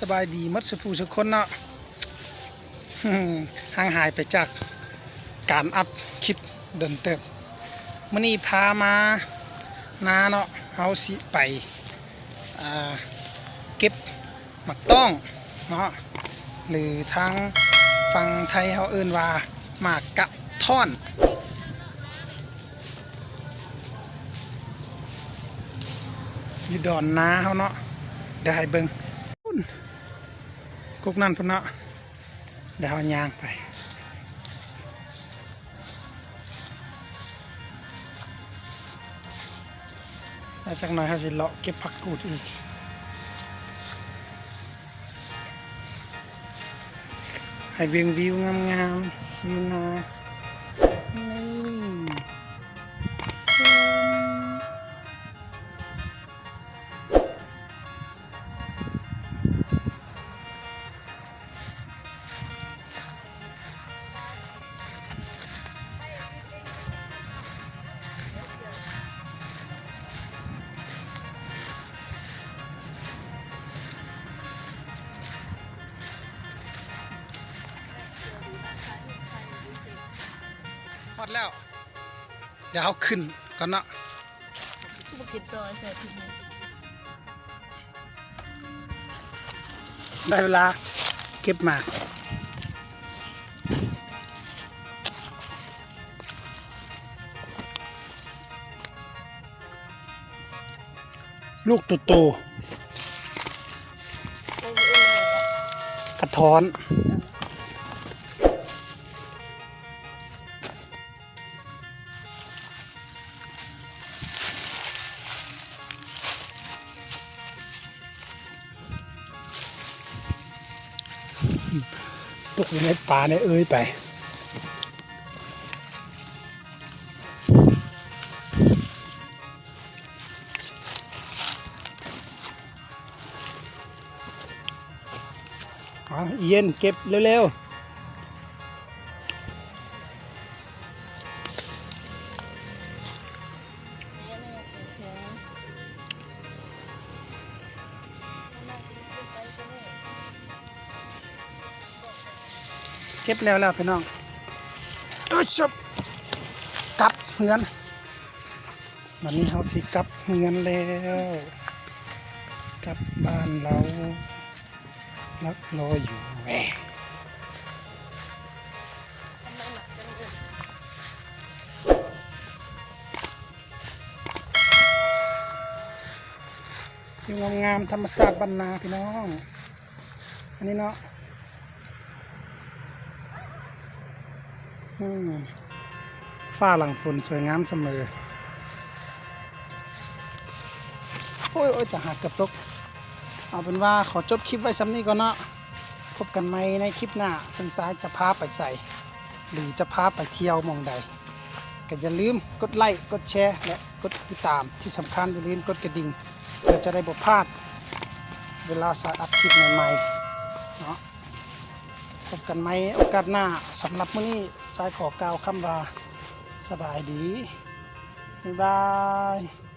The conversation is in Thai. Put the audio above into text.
สบายดีมัดสุภูสุคนเนาะห่างหายไปจากการอัพคลิปเดินเติบมื่อนี้พามานาเนาะเฮาสิไปเก็บหมักต้องเนาะหรือทางฟังไทยเฮาเอิ้นว่าหมากกะท่อนอยู่ดอนนาเฮาเนาะเดี๋ยวให้เบิ่งพุ่น กุกนั่นพุ่นเนาะเดี๋ยวเฮายางไปแล้วจากหน่อยเฮาสิเลาะเก็บผักกูดอีกให้เวียงวิวงามๆวิวนา อดแล้ว เดี๋ยวเอาขึ้นก่อนเนาะบุกินตัวใส่ถุงมือได้เวลาเก็บหมากลูกโตโตๆกระท้อน ตกอยู่ในป่าในเอ้ยไปเอาเย็นเก็บเร็วๆ ก็บแล้วแล้วพี่น้องเอ้ยชบกลับเฮือนวันนี้เขาสิกลับเฮือนแล้วกลับบ้านเรานักรออยู่แหมยู่งามๆธรรมศาตร์บรรนาพี่น้อง อันนี้เนาะอืม ฝ้าหลังฝนสวยงามเสมอ โอ้ยโอ้ยจะหักกับตก เอาเป็นว่าขอจบคลิปไว้ซ้ำนี้ก่อนเนาะ พบกันใหม่ในคลิปหน้าชันซ้ายจะพาไปใส่ หรือจะพาไปเที่ยวมองใด ก็อย่าลืมกดไลค์ กดแชร์ และกดติดตาม ที่สำคัญอย่าลืมกดกระดิ่ง เพื่อจะได้บ่พลาด เวลาสายอัพคลิปใหม่ๆ เนาะ พบกันไหมโอกาสหน้าสำหรับมื้อนี้สายขอกล่าวคำว่าสบายดีบ๊ายบาย